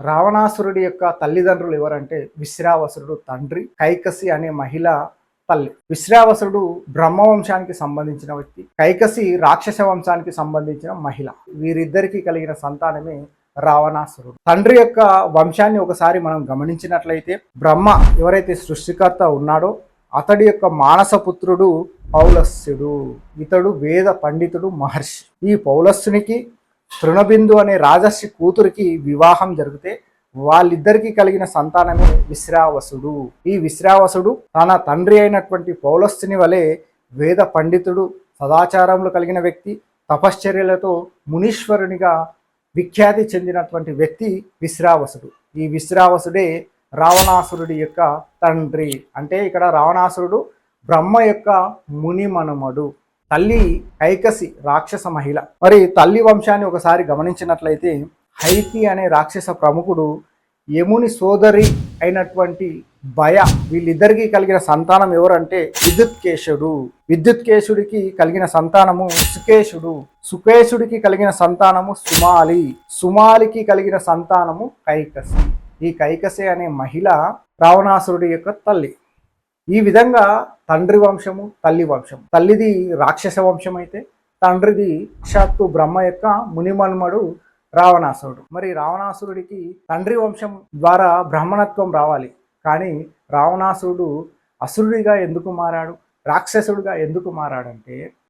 రావణాసురుడి యొక్క తల్లిదండ్రులు ఎవరంటే విశ్రావసురుడు తండ్రి కైకసి అనే మహిళ తల్లి. విశ్రావసుడు బ్రహ్మవంశానికి సంబంధించిన వ్యక్తి కైకసి రాక్షస వంశానికి సంబంధించిన మహిళ. వీరిద్దరికీ కలిగిన సంతానమే రావణాసురుడు. తండ్రి యొక్క వంశాన్ని ఒకసారి మనం గమనించినట్లయితే బ్రహ్మ ఎవరైతే సృష్టికర్త ఉన్నాడో అతడి యొక్క మానసపుత్రుడు పౌలస్యుడు. ఇతడు వేద పండితుడు మహర్షి. ఈ పౌలస్సునికి తృణబిందు అనే రాజర్షి కూతురికి వివాహం జరిగితే వాళ్ళిద్దరికీ కలిగిన సంతానమే విశ్రావసుడు. ఈ విశ్రావసుడు తన తండ్రి అయినటువంటి పౌలస్తుని వలె వేద పండితుడు సదాచారంలో కలిగిన వ్యక్తి తపశ్చర్యలతో మునీశ్వరునిగా విఖ్యాతి చెందినటువంటి వ్యక్తి విశ్రావసుడు. ఈ విశ్రావసుడే రావణాసురుడి యొక్క తండ్రి. అంటే ఇక్కడ రావణాసురుడు బ్రహ్మ యొక్క మునిమనుమడు. తల్లి కైకసి రాక్షస మహిళ. మరి తల్లి వంశాన్ని ఒకసారి గమనించినట్లయితే హైతి అనే రాక్షస ప్రముఖుడు యముని సోదరి అయినటువంటి భయ వీళ్ళిద్దరికీ కలిగిన సంతానం ఎవరంటే విద్యుత్కేశుడు. విద్యుత్కేశుడికి కలిగిన సంతానము సుకేశుడు. సుకేశుడికి కలిగిన సంతానము సుమాలి. సుమాలికి కలిగిన సంతానము కైకసి. ఈ కైకసి అనే మహిళ రావణాసురుడి యొక్క తల్లి. ఈ విధంగా తండ్రి వంశము తల్లి వంశం తల్లిది రాక్షస వంశం అయితే తండ్రిది సాక్షాత్తు బ్రహ్మ యొక్క మునిమన్మడు రావణాసురుడు. మరి రావణాసురుడికి తండ్రి వంశం ద్వారా బ్రాహ్మణత్వం రావాలి. కానీ రావణాసురుడు అసురుడిగా ఎందుకు మారాడు? రాక్షసుడిగా ఎందుకు మారాడంటే